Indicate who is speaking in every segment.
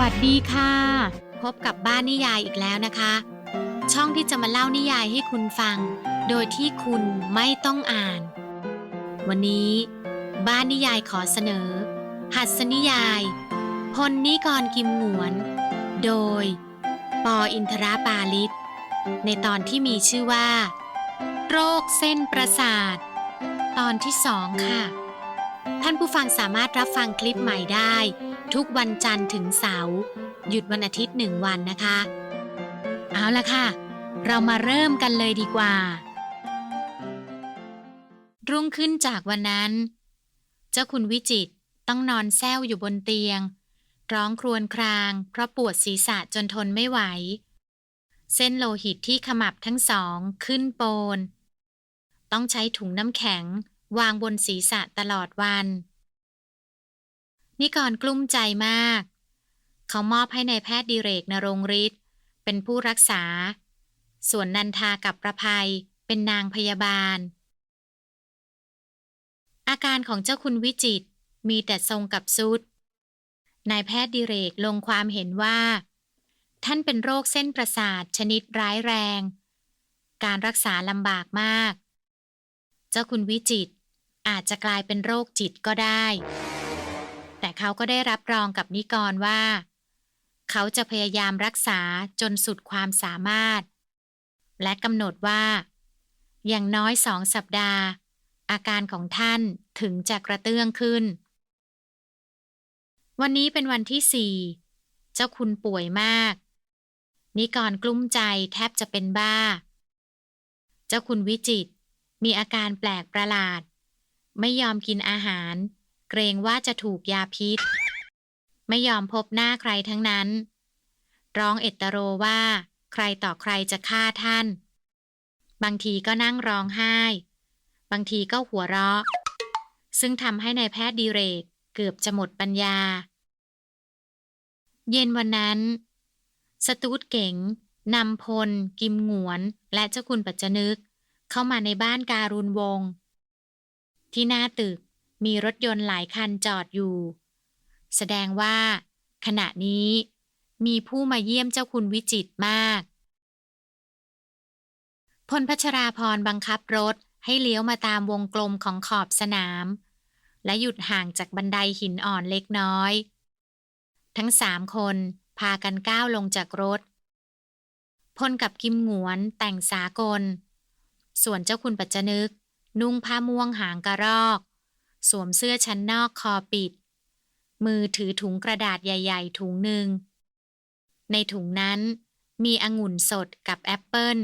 Speaker 1: วัสดีค่ะ พบกับบ้านนิยายอีกแล้วนะคะ ช่องที่จะมาเล่านิยายให้คุณฟัง โดยที่คุณไม่ต้องอ่าน วันนี้ บ้านนิยายขอเสนอ หัสนิยาย พลนิกรกิมหวน โดย ปออินทราปาลิศในตอนที่มีชื่อว่า โรคเส้นประสาท ตอนที่สองค่ะ ท่านผู้ฟังสามารถรับฟังคลิปใหม่ได้ ทุกวันจันทร์ถึงเสาร์หยุดวันอาทิตย์หนึ่งวันนะคะ เอาละค่ะ เรามาเริ่มกันเลยดีกว่า รุ่งขึ้นจากวันนั้น เจ้าคุณวิจิตต้องนอนแซวอยู่บนเตียง ร้องครวญคราง เพราะปวดศีรษะจนทนไม่ไหว เส้นโลหิตที่ขมับทั้งสองขึ้นโปน ต้องใช้ถุงน้ำแข็ง วางบนศีรษะตลอดวัน นิกรกลุ้มใจมาก เขามอบให้ในายแพทย์ดิเรกนรงฤทธิ์เป็นผู้รักษา ส่วนนันทากับประภัยเป็นนางพยาบาล อาการของเจ้าคุณวิจิตมีแต่ทรงกับซุดนายแพทย์ดิเรกลงความเห็นว่า ท่านเป็นโรคเส้นประสาทชนิดร้ายแรง การรักษาลำบากมาก เจ้าคุณวิจิตอาจจะกลายเป็นโรคจิตก็ได้ แต่เขาก็ได้รับรองกับนิกรว่า เขาจะพยายามรักษาจนสุดความสามารถ และกำหนดว่า อย่างน้อยสองสัปดาห์ อาการของท่านถึงจะกระเตื้องขึ้น วันนี้เป็นวันที่สี่เจ้าคุณป่วยมาก นิกรกลุ้มใจแทบจะเป็นบ้า เจ้าคุณวิจิตมีอาการแปลกประหลาด ไม่ยอมกินอาหาร เกรงว่าจะถูกยาพิษ ไม่ยอมพบหน้าใครทั้งนั้น ร้องเอตโรว่า ใครต่อใครจะฆ่าท่าน บางทีก็นั่งร้องไห้ บางทีก็หัวเราะ ซึ่งทำให้ในายแพทย์ดีเรกเกือบจะหมดปัญญา เย็นวันนั้น สตูดเก๋งนำพล กิมหงวน และเจ้าคุณปัจจนึก เข้ามาในบ้านการุณวงศ์ที่หน้าตึก มีรถยนต์หลายคันจอดอยู่ แสดงว่า ขณะนี้มีผู้มาเยี่ยมเจ้าคุณวิจิตมาก พลพัชราพรบังคับรถให้เลี้ยวมาตามวงกลมของขอบสนาม และหยุดห่างจากบันไดหินอ่อนเล็กน้อย ทั้งสามคนพากันก้าวลงจากรถ พลกับกิมหงวนแต่งสากล ส่วนเจ้าคุณปัจจนึก นุ่งผ้าม่วงหางกระรอก สวมเสื้อชั้นนอกคอปิด มือถือถุงกระดาษใหญ่ ๆ ถุงหนึ่ง ในถุงนั้นมีองุ่นสดกับแอปเปิ้ล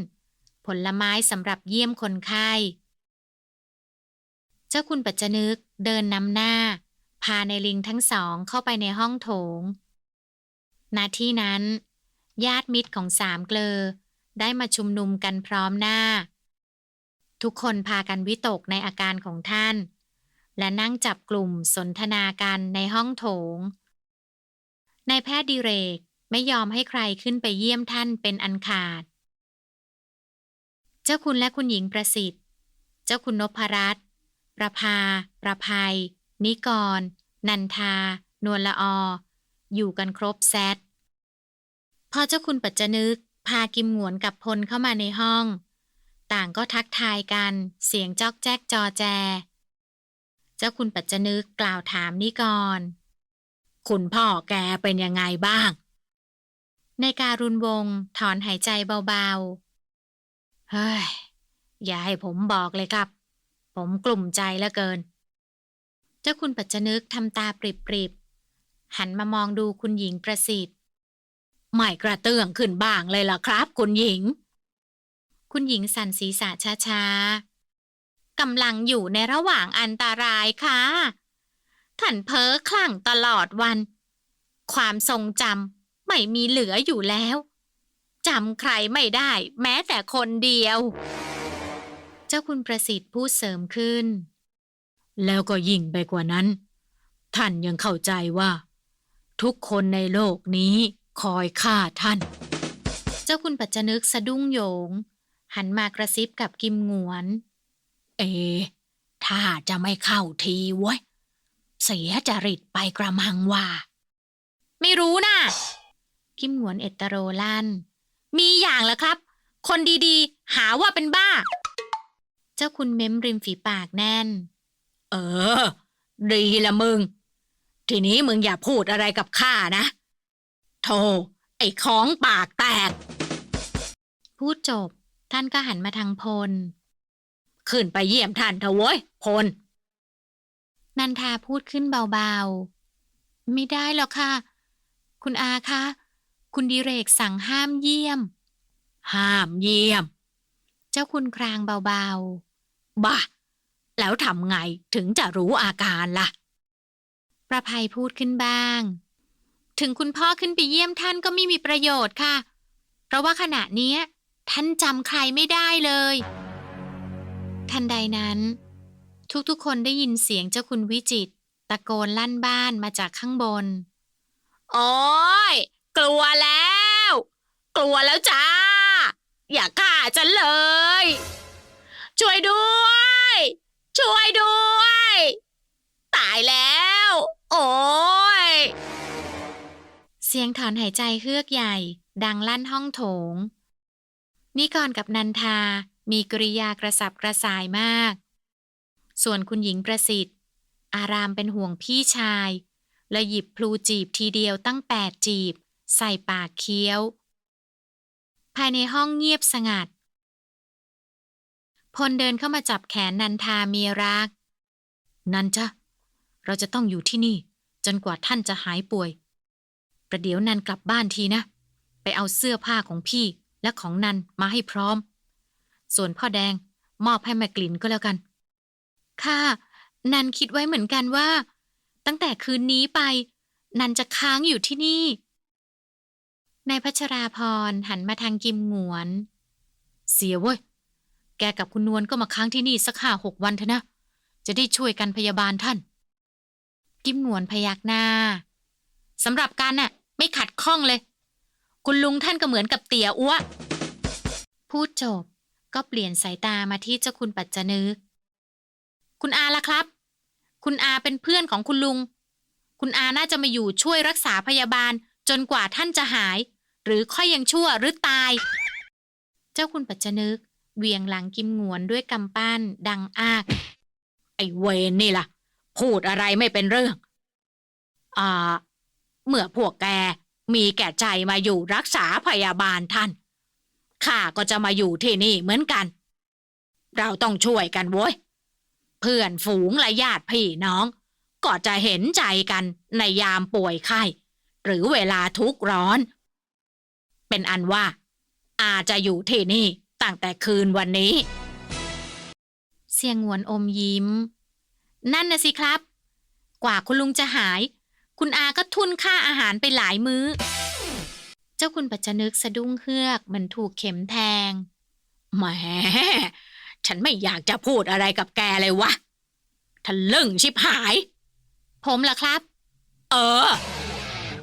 Speaker 1: ผลไม้สำหรับเยี่ยมคนไข้ เจ้าคุณปัจจนึกเดินนำหน้า พาในลิงทั้งสองเข้าไปในห้องโถง ณ ที่นั้น ญาติมิตรของสามเกลอ ได้มาชุมนุมกันพร้อมหน้า ทุกคนพากันวิตกในอาการของท่าน และนั่งจับกลุ่มสนทนากันในห้องโถงนายแพทย์ดิเรกไม่ยอมให้ใครขึ้นไปเยี่ยมท่านเป็นอันขาด เจ้าคุณและคุณหญิงประสิทธิ์ เจ้าคุณนพรัตน์ประภา ประภัย นิกร นันทา นวลละอ อยู่กันครบแซดพอเจ้าคุณปัจจนึก พากิมหงวนกับพลเข้ามาในห้อง ต่างก็ทักทายกัน เสียงจอกแจ๊กจอแจ เจ้าคุณปัจจนึกกล่าวถามนิกร คุณพ่อแกเป็นยังไงบ้าง ในการุณวงถอนหายใจเบาๆ เฮ้ย อย่าให้ผมบอกเลยครับ ผมกลุ่มใจเหลือเกิน เจ้าคุณปัจจนึกทำตาปริบๆ หันมามองดูคุณหญิงประสิทธิ์ไม่กระเตื้องขึ้นบ้างเลยล่ะครับ คุณหญิง คุณหญิงสั่นศีรษะช้าๆ กำลังอยู่ในระหว่างอันตรายค่ะท่านเพ้อคลั่งตลอดวัน ความทรงจำไม่มีเหลืออยู่แล้วจำใครไม่ได้แม้แต่คนเดียว เจ้าคุณประสิทธิ์พูดเสริมขึ้น แล้วก็ยิ่งไปกว่านั้น ท่านยังเข้าใจว่า ทุกคนในโลกนี้คอยฆ่าท่าน เจ้าคุณปัจจนึกสะดุ้งโยง หันมากระซิบกับกิมหงวน เอ ถ้าจะไม่เข้าทีเว้ย เสียจริตไปกระมังว่า ไม่รู้น่ะ กิมหงวนเอตโรลั่นมีอย่างละครับ คนดีๆ หาว่าเป็นบ้า เจ้าคุณเม้มริมฝีปากแน่น
Speaker 2: เออ ดีละมึง ทีนี้มึงอย่าพูดอะไรกับข้านะ โธ่ไอ้ของปากแตก
Speaker 1: พูดจบ ท่านก็หันมาทางพล
Speaker 2: ขึ้นไปเยี่ยมท่านเถอะเว้ยพล
Speaker 1: นันทาพูดขึ้นเบาๆ ไม่ได้หรอกค่ะ คุณอาคะ คุณดิเรกสั่งห้ามเยี่ยม
Speaker 2: ห้ามเยี่ยม
Speaker 1: เจ้าคุณครางเบา
Speaker 2: บ้า แล้วทำไงถึงจะรู้อาการล่ะ
Speaker 1: ๆประภัยพูดขึ้นบ้าง ถึงคุณพ่อขึ้นไปเยี่ยมท่านก็ไม่มีประโยชน์ค่ะ เพราะว่าขณะเนี้ยท่านจำใครไม่ได้เลย ทันใดนั้น ทุกๆคนได้ยินเสียงเจ้าคุณวิจิตรตะโกนลั่นบ้านมาจากข้างบน
Speaker 2: โอ้ยกลัวแล้ว กลัวแล้วจ้า อย่าฆ่าฉันเลย ช่วยด้วย ช่วยด้วย ตายแล้ว โอ้ย
Speaker 1: เสียงถอนหายใจเฮือกใหญ่ ดังลั่นห้องโถงนิกรกับนันทา มีกริยากระสับกระส่ายมาก ส่วนคุณหญิงประสิทธิ์ อารามเป็นห่วงพี่ชาย และหยิบพลูจีบทีเดียวตั้งแปดจีบ ใส่ปากเคี้ยว ภายในห้องเงียบสงัด พลเดินเข้ามาจับแขนนันทาเมียรัก นันจ้ะเราจะต้องอยู่ที่นี่ จนกว่าท่านจะหายป่วย ประเดี๋ยวนันกลับบ้านทีนะ ไปเอาเสื้อผ้าของพี่และของนันมาให้พร้อม ส่วนพ่อแดงมอบให้แม่กลิ่นก็แล้วกัน ค่ะ นันคิดไว้เหมือนกันว่า ตั้งแต่คืนนี้ไป นันจะค้างอยู่ที่นี่ นายพัชราพรหันมาทางกิมหงวน เสียเว้ย แกกับคุณนวลก็มาค้างที่นี่สักห้าหกวันเถอะนะ จะได้ช่วยกันพยาบาลท่าน กิมหงวนพยักหน้าสำหรับการน่ะ ไม่ขัดข้องเลย คุณลุงท่านก็เหมือนกับเตี่ยอ้วพูดจบ ก็เปลี่ยนสายตามาที่เจ้าคุณปัจจนึก คุณอาล่ะครับ คุณอาเป็นเพื่อนของคุณลุง คุณอาน่าจะมาอยู่ช่วยรักษาพยาบาลจนกว่าท่านจะหาย หรือค่อยยังชั่วหรือตาย เจ้าคุณปัจจนึกเหวียงหลังกิมงวนด้วยกำปั้นดังอาก
Speaker 2: ไอ้เวนนี่ล่ะ พูดอะไรไม่เป็นเรื่อง อ่า เมื่อพวกแกมีแก่ใจมาอยู่รักษาพยาบาลท่าน ข้าก็จะมาอยู่ที่นี่เหมือนกัน เราต้องช่วยกันเว้ย เพื่อนฝูงและญาติพี่น้อง ก็จะเห็นใจกันในยามป่วยไข้ หรือเวลาทุกข์ร้อน เป็นอันว่า อาจะอยู่ที่นี่ตั้งแต่คืนวันนี้
Speaker 1: เสียงหงวนอมยิ้ม นั่นนะสิครับ กว่าคุณลุงจะหาย คุณอาก็ทุนค่าอาหารไปหลายมื้อ เจ้าคุณปัจจนึกสะดุ้งเฮือกเหมือนถูกเข็มแทง
Speaker 2: แหมฉันไม่อยากจะพูดอะไรกับแกเลยวะทะลึ่งชิบหาย
Speaker 1: ผมล่ะครับ
Speaker 2: เออ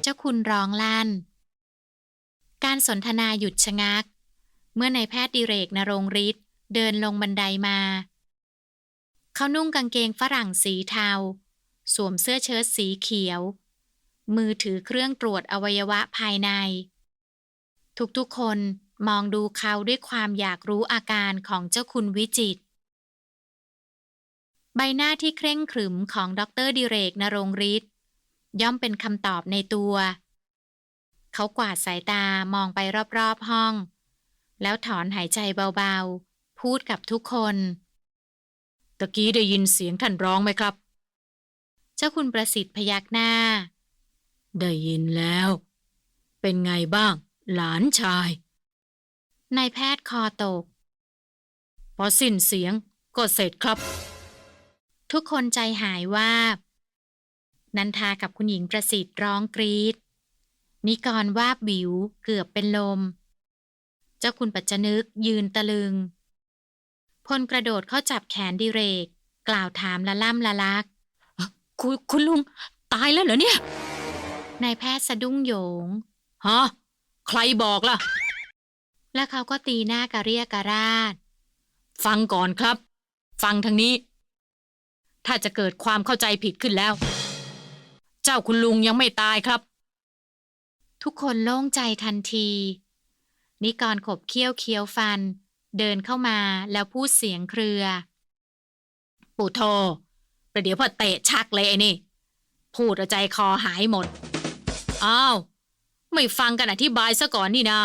Speaker 1: เจ้าคุณร้องลั่น การสนทนาหยุดชะงัก เมื่อนายแพทย์ดิเรกนรงฤทธิ์เดินลงบันไดมา เขานุ่งกางเกงฝรั่งสีเทา สวมเสื้อเชิ้ตสีเขียว มือถือเครื่องตรวจอวัยวะภายใน ทุกๆคนมองดูเขาด้วยความอยากรู้อาการของเจ้าคุณวิจิตรใบหน้าที่เคร่งขรึมของดรดิเรกนรงฤทธิ์ย่อมเป็นคำตอบในตัว เขากวาดสายตามองไปรอบๆห้อง แล้วถอนหายใจเบาๆ พูดกับทุกคน
Speaker 2: ตะกี้ได้ยินเสียงท่านร้องไหมครับ
Speaker 1: เจ้าคุณประสิทธิ์พยักหน้า
Speaker 2: ได้ยินแล้ว เป็นไงบ้าง หลานชาย
Speaker 1: นายแพทย์คอตก
Speaker 2: พอสิ้นเสียงก็เสร็จครับ
Speaker 1: ทุกคนใจหายว่าบ นันทากับคุณหญิงประสิทธิ์ร้องกรีด นิกรว่าบบิวเกือบเป็นลม เจ้าคุณปัจจนึกยืนตะลึง พลกระโดดเข้าจับแขนดิเรก กล่าวถามละล่ำละลัก
Speaker 2: คุณคุณลุง ตายแล้วเหรอเนี่ย
Speaker 1: นายแพทย์สะดุ้งโหยง
Speaker 2: ฮะ ใครบอกล่ะ
Speaker 1: แล้วเขาก็ตีหน้ากระเรียกกระราด
Speaker 2: ฟังก่อนครับ ฟังทางนี้ ถ้าจะเกิดความเข้าใจผิดขึ้นแล้ว เจ้าคุณลุงยังไม่ตายครับ
Speaker 1: ทุกคนโล่งใจทันที นิกรขบเคี้ยวเคี้ยวฟัน เดินเข้ามาแล้วพูดเสียงเครือ
Speaker 2: ปู่โทประเดี๋ยวพอเตะชักเลยไอ้นี่ พูดเอาใจคอหายหมด อ้าว ไม่ฟังกันอธิบายซะก่อนนี่นะ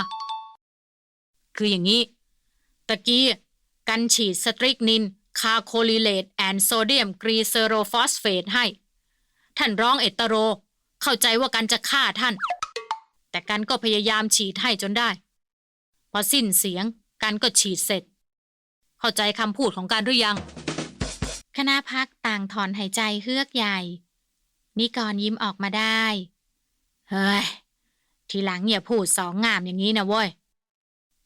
Speaker 2: คืออย่างนี้ ตะกี้กันฉีดสตริกนิน คาโคลิเลตแอนโซเดียมกรีเซโรฟอสเฟตให้ ท่านร้องเอตโร เข้าใจว่ากันจะฆ่าท่าน แต่กันก็พยายามฉีดให้จนได้ พอสิ้นเสียงกันก็ฉีดเสร็จ เข้าใจคำพูดของกันหรือยัง
Speaker 1: คณะพักต่างถอนหายใจเฮือกใหญ่ นิกรยิ้มออกมาได้
Speaker 2: เฮ้ย ทีหลังอย่าพูดสองงามอย่างนี้นะเว้ย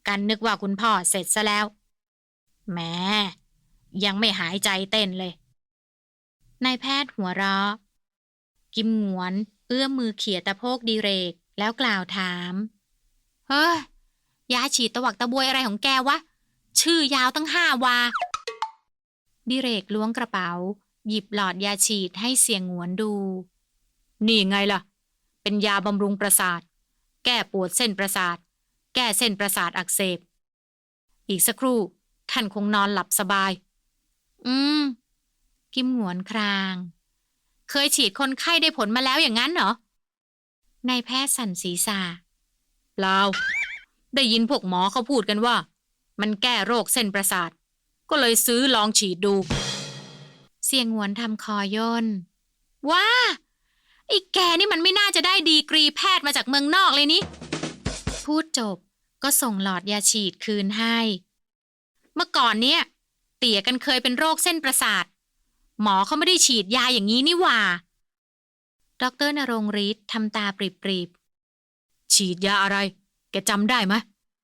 Speaker 2: กันนึกว่าคุณพ่อเสร็จซะแล้วแหมยังไม่หายใจเต้นเลย
Speaker 1: นายแพทย์หัวเราะ กิมหงวน เอื้อมมือเขี่ยตะโพกดีเรก แล้วกล่าวถาม เฮ้ย ยาฉีดตะวักตะบวยอะไรของแกวะ ชื่อยาวตั้งห้าวา ดิเรกล้วงกระเป๋า หยิบหลอดยาฉีดให้เสียงหงวนดู
Speaker 2: นี่ไงล่ะ เป็นยาบำรุงประสาท แก้ปวดเส้นประสาท แก้เส้นประสาทอักเสบ อีกสักครู่ ท่านคงนอนหลับสบาย
Speaker 1: อืมกิมหวนคราง เคยฉีดคนไข้ได้ผลมาแล้วอย่างนั้นเหรอนายแพทย์สั่นศีรษะ
Speaker 2: เปล่าได้ยินพวกหมอเขาพูดกันว่า มันแก้โรคเส้นประสาท ก็เลยซื้อลองฉีดดู
Speaker 1: เสียงหวนทำคอย่นว้า ไอ้แกนี่มันไม่น่าจะได้ดีกรีแพทย์มาจากเมืองนอกเลยนี่ พูดจบก็ส่งหลอดยาฉีดคืนให้ เมื่อก่อนเนี่ย เตี่ยกันเคยเป็นโรคเส้นประสาท หมอเขาไม่ได้ฉีดยาอย่างนี้นี่หว่าดอกเตอรนรงค์ฤทธิ์ทำตาปริบ
Speaker 2: ฉีดยาอะไร แกจำได้ไหม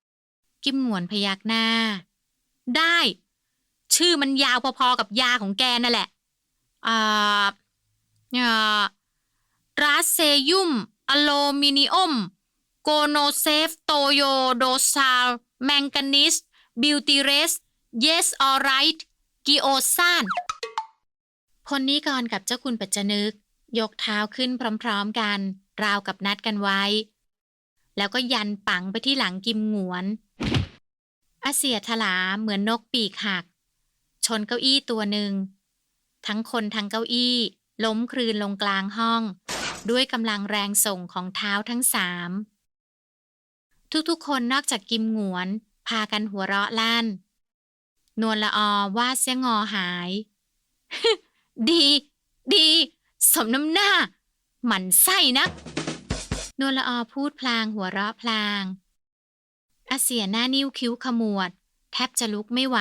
Speaker 1: ๆกิมหงวนพยักหน้า ได้ ชื่อมันยาวพอๆกับยาของแกนั่นแหละอ่าอ่า ราเซยุมอะโลมิเนียม โกโนเซฟ โตโยโดซาลแมงกานิส บิวติเรส เยสออไรท์กิโอซานพลนิกรกับเจ้าคุณปัจจนึก ยกเท้าขึ้นพร้อมๆกัน ราวกับนัดกันไว้ แล้วก็ยันปังไปที่หลังกิมหงวนอาเสียถลาเหมือนนกปีกหัก ชนเก้าอี้ตัวหนึ่ง ทั้งคนทั้งเก้าอี้ ล้มคลืนลงกลางห้อง ด้วยกำลังแรงส่งของเท้าทั้งสาม ทุกๆ คนนอกจากกิมหงวน พากันหัวเราะลั่น นวลละอว่าเสียงอหาย ดี ดี สมน้ำหน้า หมันไส้นักนวลละออพูดพลางหัวเราะพลางอาเสียหน้านิ้วคิ้วขมวด แทบจะลุกไม่ไหว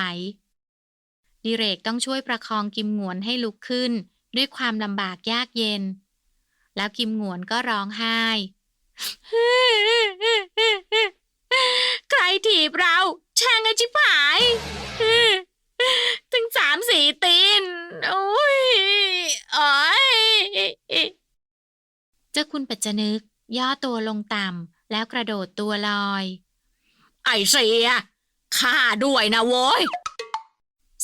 Speaker 1: ดิเรกต้องช่วยประคองกิมหงวนให้ลุกขึ้น ด้วยความลำบากยากเย็น แล้วกิมหงวนก็ร้องไห้ ใครถีบเรา ช่างไอจิบหาย ถึงสามสี่ตีน โอ้ยอ๋อยเจ้าคุณปัจจนึก ย่อตัวลงต่ำแล้วกระโดดตัวลอย
Speaker 2: ไอเสียข้าด้วยนะโว้ย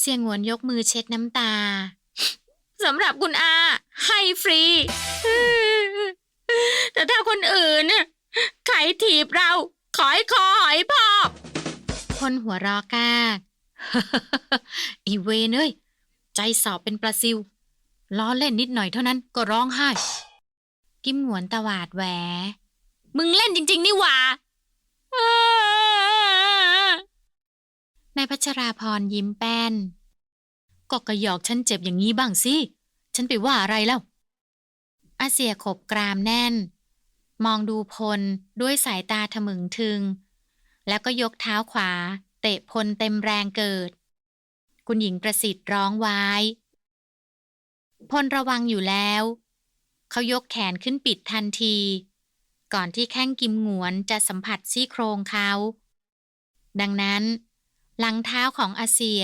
Speaker 1: เสียงหวนยกมือเช็ดน้ำตา สำหรับคุณอา ให้ฟรี แต่ถ้าคนอื่นน่ะใครถีบเรา ขอให้คอหอยพอกคนหัวเรอกากอีเวนเอ้ย ใจสอบเป็นปลาซิว ล้อเล่นนิดหน่อยเท่านั้นก็ร้องไห้ กิมหวนตวาดแหว มึงเล่นจริง ๆ นี่หว่านายพัชราพรยิ้มแป้น ก็กระยอกฉันเจ็บอย่างนี้บ้างสิ ฉันไปว่าอะไรแล้วอาเสียขบกรามแน่น มองดูพลด้วยสายตาทะมึงทึง แล้วก็ยกเท้าขวา เตะพลเต็มแรงเกิด คุณหญิงประสิทธิ์ร้องไว้พลระวังอยู่แล้ว เขายกแขนขึ้นปิดทันที ก่อนที่แข้งกิมหงวนจะสัมผัสซี่โครงเขา ดังนั้น หลังเท้าของอาเซีย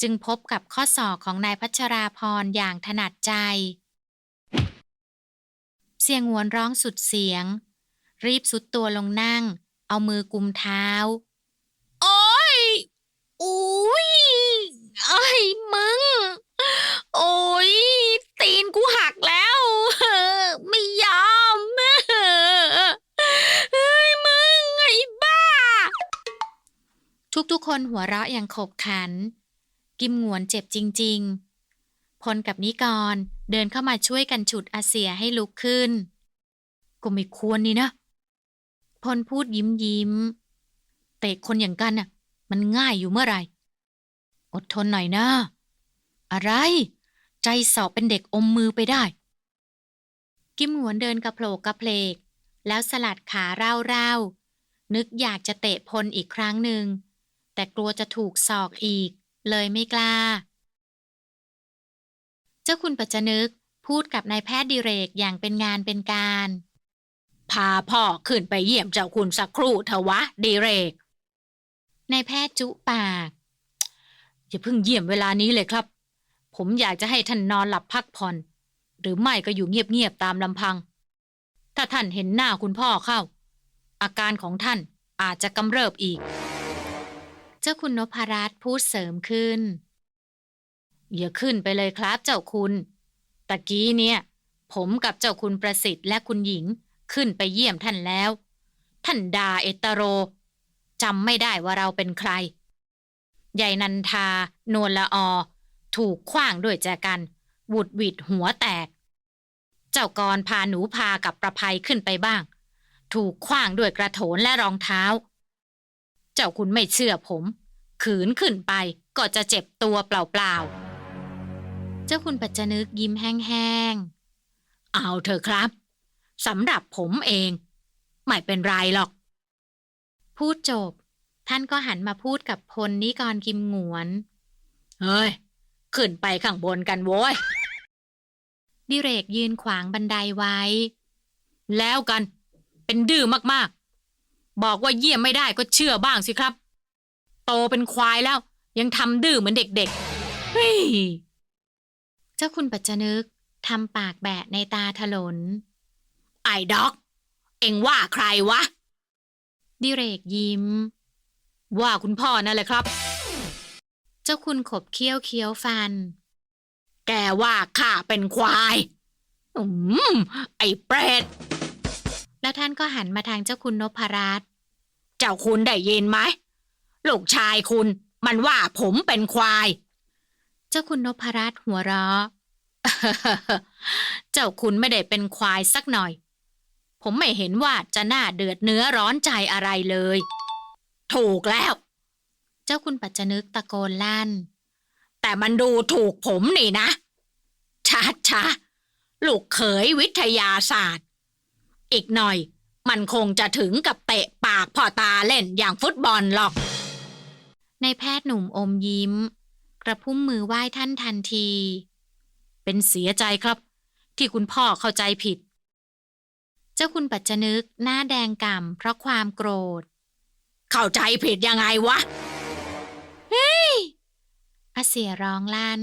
Speaker 1: จึงพบกับข้อสอบของนายพัชราพรอย่างถนัดใจ เสียงหวนร้องสุดเสียง รีบสุดตัวลงนั่ง เอามือกุมเท้า โอ้ยอุ้ยไอ้มึง โอ้ยตีนกูหักแล้ว ไม่ยอมเฮ้ยมึงไอ้บ้า ทุกๆคนหัวเราะอย่างขบขัน กิมหงวนเจ็บจริง ๆ พลกับนิกรเดินเข้ามาช่วยกันฉุดอาเสียให้ลุกขึ้น ก็ไม่ควรนี่นะ พลพูดยิ้มยิ้ม เตะคนอย่างกันน่ะ มันง่ายอยู่เมื่อไหร่ อดทนหน่อยนะ อะไร ใจสอบเป็นเด็กอมมือไปได้ กิมหงวนเดินกระโผลกกระเพลก แล้วสลัดขาเร่าๆนึกอยากจะเตะพลอีกครั้งหนึ่ง แต่กลัวจะถูกศอกอีก เลยไม่กล้า เจ้าคุณปัจจนึกพูดกับนายแพทย์ดิเรกอย่างเป็นงานเป็นการ
Speaker 2: พาพ่อขึ้นไปเยี่ยมเจ้าคุณสักครู่เถอะวะดีเรก
Speaker 1: นายแพทย์จุปาก
Speaker 2: อย่าเพิ่งเยี่ยมเวลานี้เลยครับ ผมอยากจะให้ท่านนอนหลับพักผ่อน หรือไม่ก็อยู่เงียบๆตามลำพัง ถ้าท่านเห็นหน้าคุณพ่อเข้า อาการของท่านอาจจะกำเริบอีก
Speaker 1: เจ้าคุณนพรัตน์พูดเสริมขึ้น
Speaker 2: อย่าขึ้นไปเลยครับเจ้าคุณ ตะกี้เนี่ย ผมกับเจ้าคุณประสิทธิ์และคุณหญิงขึ้นไปเยี่ยมท่านแล้ว ท่านดาเอตโรจำไม่ได้ว่าเราเป็นใคร ใหญ่นันทานวลละอ ถูกขว้างด้วยแจกันหวุดหวิดหัวแตก เจ้ากรพาหนูพากับประภัยขึ้นไปบ้าง ถูกขว้างด้วยกระโถนและรองเท้า จ้าคุณไม่เชื่อผม ขืนขึ้นไปก็จะเจ็บตัวเปล่าๆ
Speaker 1: เจ้าคุณปัจจนึกยิ้มแห้งๆ
Speaker 2: เอาเถอะครับสำหรับผมเอง ไม่เป็นไรหรอก
Speaker 1: พูดจบ ท่านก็หันมาพูดกับพลนิกรกิมหงวน
Speaker 2: เฮ้ย ขึ้นไปข้างบนกันโว้ย
Speaker 1: ดิเรกยืนขวางบันไดไว้
Speaker 2: แล้วกัน เป็นดื้อมากๆ บอกว่าเยี่ยมไม่ได้ก็เชื่อบ้างสิครับ โตเป็นควายแล้ว ยังทำดื้อเหมือนเด็กๆเฮ้ย
Speaker 1: เจ้าคุณปัจจนึกทำปากแบะในตาถลน
Speaker 2: ไอ้ด็อก เอ็งว่าใครวะ
Speaker 1: ดิเรกยิ้ม
Speaker 2: ว่าคุณพ่อนั่นแหละครับ
Speaker 1: เจ้าคุณขบเคี้ยวเคี้ยวฟัน
Speaker 2: แกว่าข้าเป็นควาย อืมไอ้เปรต
Speaker 1: แล้วท่านก็หันมาทางเจ้าคุณนพรัตน์
Speaker 2: เจ้าคุณได้ยินไหมลูกชายคุณมันว่าผมเป็นควาย
Speaker 1: เจ้าคุณนพรัตน์หัวเราะ
Speaker 2: เจ้าคุณไม่ได้เป็นควายสักหน่อย ผมไม่เห็นว่าจะน่าเดือดเนื้อร้อนใจอะไรเลย ถูกแล้ว
Speaker 1: เจ้าคุณปัจจนึกตะโกนลั่น
Speaker 2: แต่มันดูถูกผมนี่นะช้าช้าลูกเขยวิทยาศาสตร์ อีกหน่อย มันคงจะถึงกับเตะปากพ่อตาเล่นอย่างฟุตบอลหรอก
Speaker 1: ในแพทย์หนุ่มอมยิ้ม กระพุ้มมือไหว้ท่านทันที
Speaker 2: เป็นเสียใจครับ ที่คุณพ่อเข้าใจผิด
Speaker 1: เจ้าคุณปัจจนึกหน้าแดงก่ำเพราะความโกรธ
Speaker 2: เข้าใจผิดยังไงวะ
Speaker 1: อาเสียร้องลั่น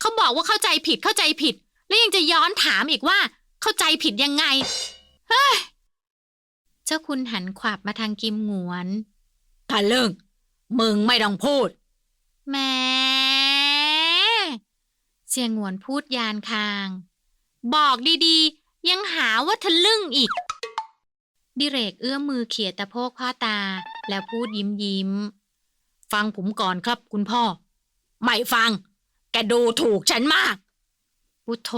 Speaker 2: เขาบอกว่าเข้าใจผิดเข้าใจผิด แล้วยังจะย้อนถามอีกว่า เข้าใจผิดยังไง
Speaker 1: เจ้าคุณหันขวับมาทางกิมหงวน
Speaker 2: ทะลึ่งมึงไม่ต้องพูด
Speaker 1: แหม่เสียงหงวนพูดยานคาง บอกดีๆ ยังหาว่าทะลึ่งอีก ดิเรกเอื้อมมือเขี่ยตะโพกพ่อตาแล้วพูดยิ้มยิ้ม
Speaker 2: ฟังผมก่อนครับคุณพ่อ ไม่ฟัง แกดูถูกฉันมาก พุทโธ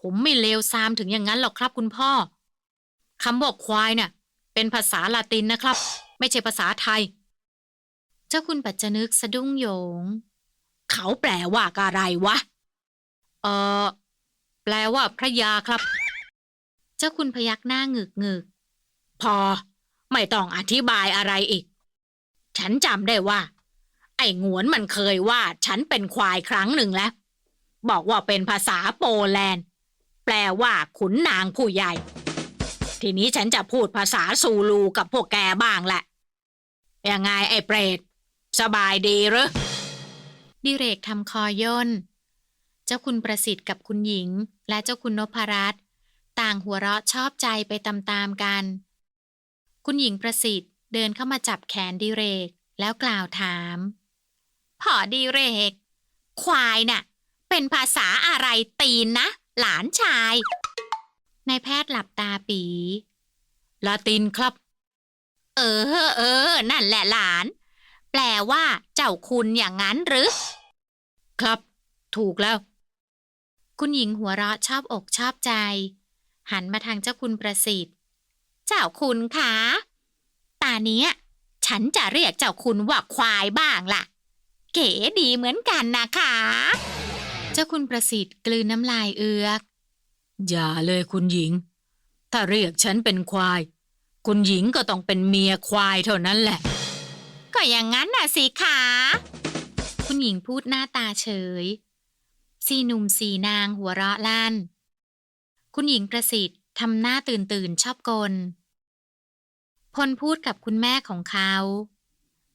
Speaker 2: ผมไม่เลวซามถึงอย่างนั้นหรอกครับคุณพ่อ คำบอกควายเนี่ยเป็นภาษาลาตินนะครับ ไม่ใช่ภาษาไทย
Speaker 1: เจ้าคุณปัจจนึกสะดุ้งโยง
Speaker 2: เขาแปลว่าอะไรวะ เออแปลว่าพระยาครับ
Speaker 1: เจ้าคุณพยักหน้าหงึกหงึก
Speaker 2: พอ ไม่ต้องอธิบายอะไรอีก ฉันจำได้ว่า ไอ้งวนมันเคยว่า ฉันเป็นควายครั้งหนึ่งแล้ว บอกว่าเป็นภาษาโปแลนด์ แปลว่าขุนนางผู้ใหญ่ ทีนี้ฉันจะพูดภาษาซูลูกับพวกแกบ้างแหละ ยังไงไอ้เปรต สบายดีหรือ
Speaker 1: ดิเรกทำคอย่น เจ้าคุณประสิทธิ์กับคุณหญิง และเจ้าคุณนพรัตน์ต่างหัวเราะชอบใจไปตามๆกัน คุณหญิงประสิทธิ์เดินเข้ามาจับแขนดิเรกแล้วกล่าวถามพอดิเรก ควายน่ะ เป็นภาษาอะไรตีนนะ หลานชาย นายแพทย์หลับตาปี
Speaker 2: ลาตินครับ
Speaker 1: เออ เออ นั่นแหละหลาน แปลว่า เจ้าคุณอย่างนั้นหรือ
Speaker 2: ครับ ถูกแล้ว
Speaker 1: คุณหญิงหัวเราะชอบอกชอบใจ หันมาทางเจ้าคุณประสิทธิ์ เจ้าคุณคะตาเนี้ย ฉันจะเรียกเจ้าคุณว่าควายบ้างล่ะ เก๋ดีเหมือนกันนะคะ เจ้าคุณประสิทธิ์กลืนน้ำลายเอือก
Speaker 2: อย่าเลยคุณหญิง ถ้าเรียกฉันเป็นควาย คุณหญิงก็ต้องเป็นเมียควายเท่านั้นแหละ
Speaker 1: ก็อย่างนั้นน่ะสิคะคุณหญิงพูดหน้าตาเฉย สี่หนุ่มสี่นางหัวเราะลั่น คุณหญิงประสิทธิ์ทำหน้าตื่นตื่นๆชอบกล พลพูดกับคุณแม่ของเขา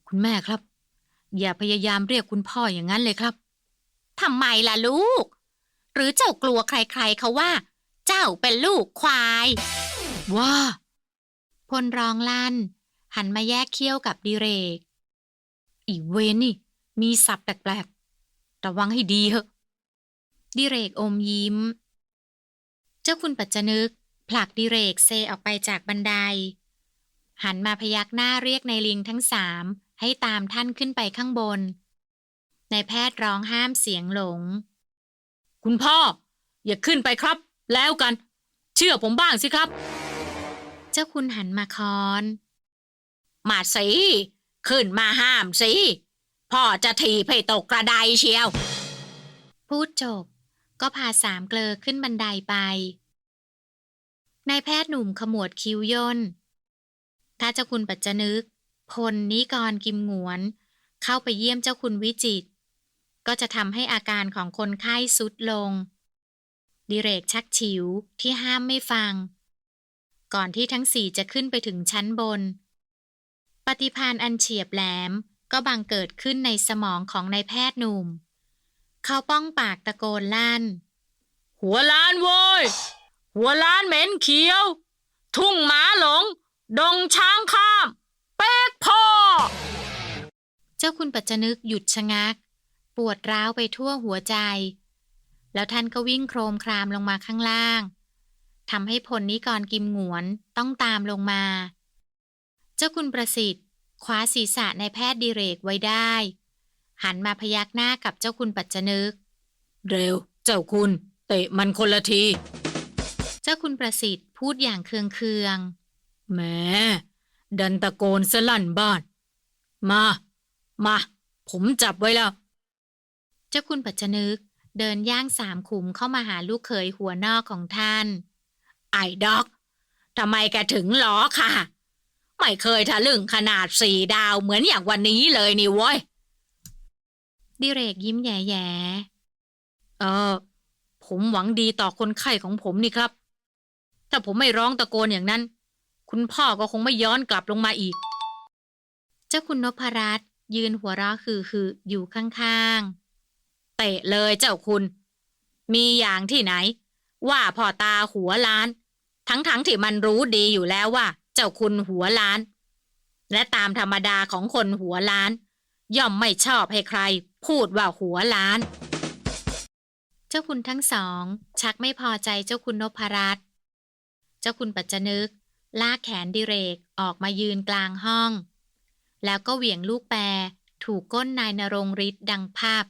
Speaker 2: คุณแม่ครับ อย่าพยายามเรียกคุณพ่ออย่างนั้นเลยครับ
Speaker 1: ทำไมล่ะลูก หรือเจ้ากลัวใครๆเขาว่า เจ้าเป็นลูกควาย
Speaker 2: ว่า
Speaker 1: พลร้องลั่น หันมาแยกเขี้ยวกับดิเรก
Speaker 2: อีเวนนี่ มีศัพท์แปลกๆ ระวังให้ดีเถอะ
Speaker 1: ดิเรกอมยิ้ม เจ้าคุณปัจจนึก ผลักดิเรกเซออกไปจากบันได หันมาพยักหน้าเรียกนายลิงทั้งสามให้ตามท่านขึ้นไปข้างบนนายแพทย์ร้องห้ามเสียงหลง
Speaker 2: คุณพ่อ อย่าขึ้นไปครับ แล้วกัน เชื่อผมบ้างสิครับ
Speaker 1: เจ้าคุณหันมาค้อน
Speaker 2: มาสิขึ้นมาห้ามสิพ่อจะถีบให้ตกกระไดเชียว
Speaker 1: พูดจบ ก็พาสามเกลอขึ้นบันไดไปนายแพทย์หนุ่มขมวดคิ้วย่น ถ้าเจ้าคุณปัจจนึก พลนิกรกิมหงวน เข้าไปเยี่ยมเจ้าคุณวิจิตรก็จะทำให้อาการของคนไข้สุดลง ดิเรกชักฉิวที่ห้ามไม่ฟัง ก่อนที่ทั้งสี่จะขึ้นไปถึงชั้นบน ปฏิพานอันเฉียบแหลมก็บังเกิดขึ้นในสมองของนายแพทย์หนุ่ม เขาป้องปากตะโกนลั่น
Speaker 2: หัวล้านโว้ย หัวล้านเหม็นเขียว ทุ่งหมาหลง ดงช้างข้าม เป๊กพ่อ
Speaker 1: เจ้าคุณปัจจนึกหยุดชะงัก ปวดร้าวไปทั่วหัวใจ แล้วท่านก็วิ่งโครมครามลงมาข้างล่างทำให้พลนิกรกิมหงวนต้องตามลงมา เจ้าคุณประสิทธิ์คว้าศีรษะในแพทย์ดิเรกไว้ได้ หันมาพยักหน้ากับเจ้าคุณปัจจนึก
Speaker 2: เร็ว เจ้าคุณ เตะมันคนละที
Speaker 1: เจ้าคุณประสิทธิ์พูดอย่างเคืองเคืองๆ
Speaker 2: แหมดันตะโกนสลั่นบ้าน มา มา ผมจับไว้แล้ว
Speaker 1: เจ้าคุณปัจจนึก เดินย่างสามขุมเข้ามาหาลูกเขยหัวนอกของท่าน
Speaker 2: ไอ้ด็อกทำไมแกถึงล้อค่ะ ไม่เคยทะลึ่งขนาดสี่ดาวเหมือนอย่างวันนี้เลยนี่เว้ย
Speaker 1: ดิเรกยิ้มแย่
Speaker 2: เออ ผมหวังดีต่อคนไข้ของผมนี่ครับ ถ้าผมไม่ร้องตะโกนอย่างนั้น คุณพ่อก็คงไม่ย้อนกลับลงมาอีก
Speaker 1: เจ้าคุณนพรัตน์ยืนหัวเราะฮือๆอยู่ข้างๆ
Speaker 2: เตะเลยเจ้าคุณ มีอย่างที่ไหน ว่าพ่อตาหัวล้าน ทั้งๆทที่มันรู้ดีอยู่แล้วว่า เจ้าคุณหัวล้าน และตามธรรมดาของคนหัวล้าน ย่อมไม่ชอบให้ใคร พูดว่าหัวล้าน
Speaker 1: เจ้าคุณทั้งสอง ชักไม่พอใจเจ้าคุณนพรัตน์เจ้าคุณปัจจนึก ลากแขนดิเรกออกมายืนกลางห้อง แล้วก็เหวี่ยงลูกแปรถูกก้นนายนรงฤทธิ์ดังภาพ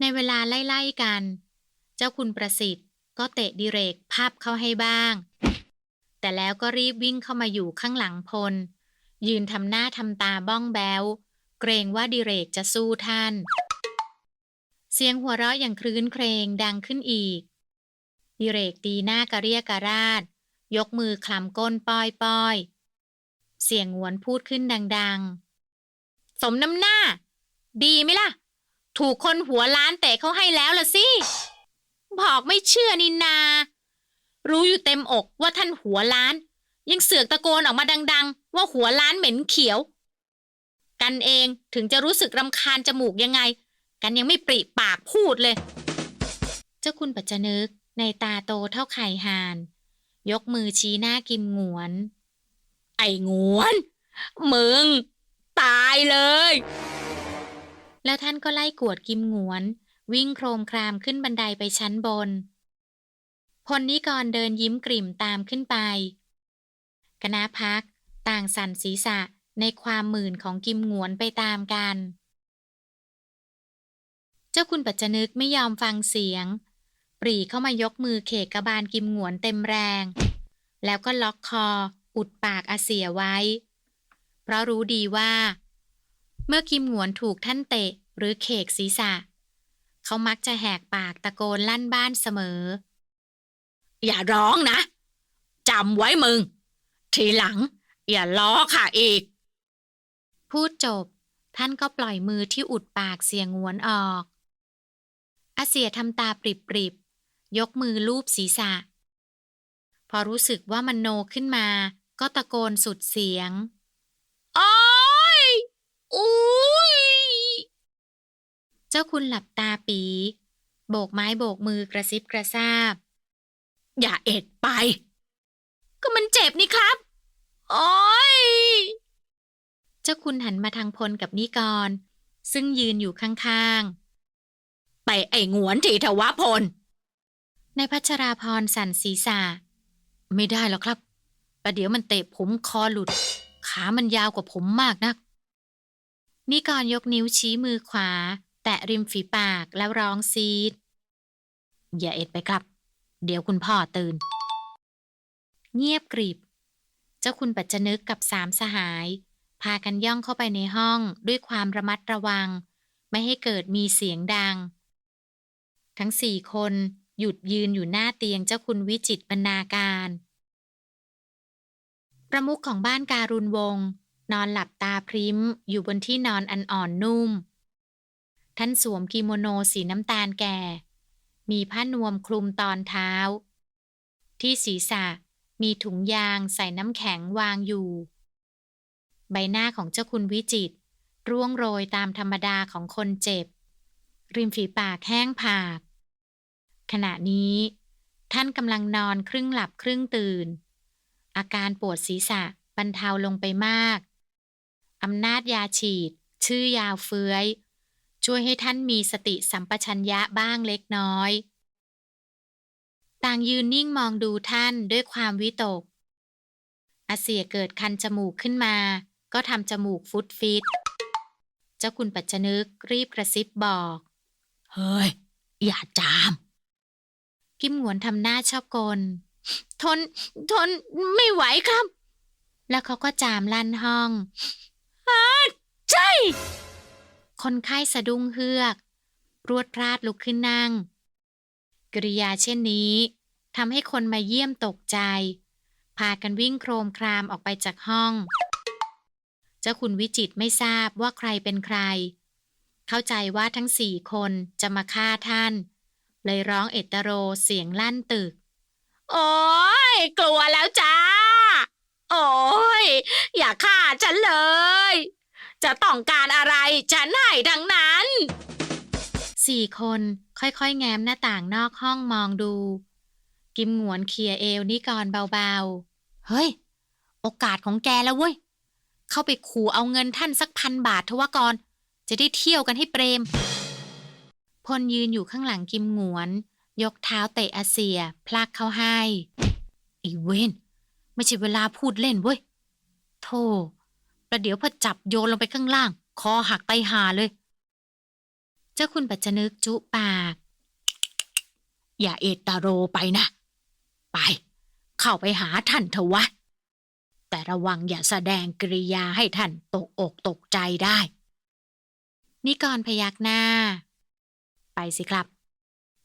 Speaker 1: ในเวลาไล่ๆกัน เจ้าคุณประสิทธิ์ก็เตะดิเรกภาพเข้าให้บ้าง แต่แล้วก็รีบวิ่งเข้ามาอยู่ข้างหลังพล ยืนทำหน้าทำตาบ้องแบวเกรงว่าดิเรกจะสู้ท่าน เสียงหัวเราะอย่างครื้นเครงดังขึ้นอีก ดิเรกตีหน้ากระเรียกกระราด ยกมือคลำก้นป้อยป้อยเสียงหวนพูดขึ้นดัง ๆ สมน้ำหน้า ดีไหมล่ะ ถูกคนหัวล้านเตะเขาให้แล้วล่ะสิ บอกไม่เชื่อนินนา รู้อยู่เต็มอกว่าท่านหัวล้าน ยังเสือกตะโกนออกมาดัง ๆ ว่าหัวล้านเหม็นเขียว กันเองถึงจะรู้สึกรำคาญจมูกยังไง กันยังไม่ปริปากพูดเลย เจ้าคุณปัจจนึกในตาโตเท่าไข่ห่าน ยกมือชี้หน้ากิมงวน
Speaker 2: ไอ้งวน มึง ตายเลย
Speaker 1: แล้วท่านก็ไล่กวดกิมหงวน วิ่งโครมครามขึ้นบันไดไปชั้นบน พลนิกรเดินยิ้มกริ่มตามขึ้นไปคณะพัก ต่างสั่นศีรษะในความหมื่นของกิมหงวนไปตามกัน เจ้าคุณปัจจนึกไม่ยอมฟังเสียง ปรีเข้ามายกมือเขกกระบาลกิมหงวนเต็มแรง แล้วก็ล็อกคอ อุดปากอาเสียไว้ เพราะรู้ดีว่า เมื่อกิมหวนถูกท่านเตะหรือเขกศีรษะ เขามักจะแหกปากตะโกนลั่นบ้านเสมอ
Speaker 2: อย่าร้องนะจำไว้มึง ทีหลัง อย่าล้อค่ะอีก
Speaker 1: พูดจบ ท่านก็ปล่อยมือที่อุดปากเสียงหวนออก อาเสียทำตาปริบๆ ยกมือลูบศีรษะ พอรู้สึกว่ามันโนขึ้นมา ก็ตะโกนสุดเสียง
Speaker 2: อ้ย อุ้ย
Speaker 1: เจ้าคุณหลับตาปี โบกไม้โบกมือกระซิบกระซาบ
Speaker 2: อย่าเอ็ดไป ก็มันเจ็บนี่ครับโอ้ย
Speaker 1: เจ้าคุณหันมาทางพลกับนิกร ซึ่งยืนอยู่ข้างๆ
Speaker 2: ไปไอ้งวนทีทวะพล
Speaker 1: ในายพัชราพรสั่นศีรษะไม่ได้หรอกครับ ประเดี๋ยวมันเตะผมคอหลุด ขามันยาวกว่าผมมากนัก นิกรยกนิ้วชี้มือขวา แตะริมฝีปากแล้วร้องซีด อย่าเอ็ดไปครับ เดี๋ยวคุณพ่อตื่น เงียบกริบ เจ้าคุณปัจจนึกกับสามสหาย พากันย่องเข้าไปในห้องด้วยความระมัดระวัง ไม่ให้เกิดมีเสียงดัง ทั้งสี่คนหยุดยืนอยู่หน้าเตียงเจ้าคุณวิจิตบรรณาการ ประมุขของบ้านการุณวงศ์ นอนหลับตาพริ้มอยู่บนที่นอนอันอ่อนนุ่ม ท่านสวมกิโมโนสีน้ำตาลแก่ มีผ้านวมคลุมตอนเท้า ที่ศีรษะมีถุงยางใส่น้ำแข็งวางอยู่ ใบหน้าของเจ้าคุณวิจิตรร่วงโรยตามธรรมดาของคนเจ็บ ริมฝีปากแห้งผาก ขณะนี้ ท่านกำลังนอนครึ่งหลับครึ่งตื่น อาการปวดศีรษะบรรเทาลงไปมาก อำนาจยาฉีด ชื่อยาวเฟื้อย ช่วยให้ท่านมีสติสัมปชัญญะบ้างเล็กน้อย ต่างยืนนิ่งมองดูท่านด้วยความวิตก อาเสียเกิดคันจมูกขึ้นมา ก็ทำจมูกฟุดฟิต เจ้าคุณปัจจนึกรีบกระซิบบอก
Speaker 2: เฮ้ย อย่าจาม
Speaker 1: กิมหงวนทำหน้าชอบกล ทน ทนไม่ไหวครับแล้วเขาก็จามลั่นห้อง อาใช่ คนไข้สะดุ้งเฮือก รวดพลาดลุกขึ้นนั่ง กริยาเช่นนี้ทำให้คนมาเยี่ยมตกใจ พากันวิ่งโครมครามออกไปจากห้อง เจ้าคุณวิจิตไม่ทราบว่าใครเป็นใคร เข้าใจว่าทั้งสี่คนจะมาฆ่าท่าน เลยร้องเอตโรเสียงลั่นตึก
Speaker 2: โอ้ยกลัวแล้วจ้า โอ้ย อย่าฆ่าฉันเลย จะต้องการอะไรฉันให้ทั้งนั้น
Speaker 1: สี่คนค่อยๆ แง้มหน้าต่างนอกห้องมองดู กิมหงวนเคลียเอวนิกรเบาๆ เฮ้ย โอกาสของแกแล้วเว้ย เข้าไปขู่เอาเงินท่านสักพันบาททวากรจะได้เที่ยวกันให้เปรม พลยืนอยู่ข้างหลังกิมหงวน ยกเท้าเตะอาเซีย พลักเข้าให้อีเวน ไม่ใช่เวลาพูดเล่นเว้ยโธ่ประเดี๋ยวพอจับโยนลงไปข้างล่าง คอหักไตหาเลย เจ้าคุณปัจจนึกจุปาก
Speaker 2: อย่าเอตตาโรไปนะ ไป เข้าไปหาท่านเถอะวะ แต่ระวังอย่าแสดงกริยาให้ท่านตกอกตกใจได้
Speaker 1: นิกรพยักหน้า ไปสิครับ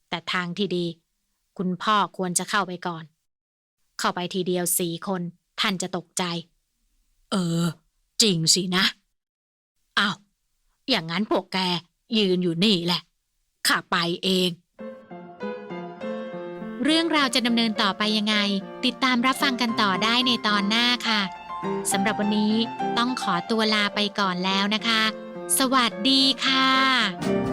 Speaker 1: แต่ทางที่ดี คุณพ่อควรจะเข้าไปก่อน เข้าไปทีเดียวสี่คน ท่านจะตกใจ
Speaker 2: เออ จริงสินะอ้าวอย่างนั้นพวกแกยืนอยู่นี่แหละข้าไปเอง
Speaker 1: เรื่องราวจะดำเนินต่อไปยังไง ติดตามรับฟังกันต่อได้ในตอนหน้าค่ะสำหรับวันนี้ต้องขอตัวลาไปก่อนแล้วนะคะ สวัสดีค่ะ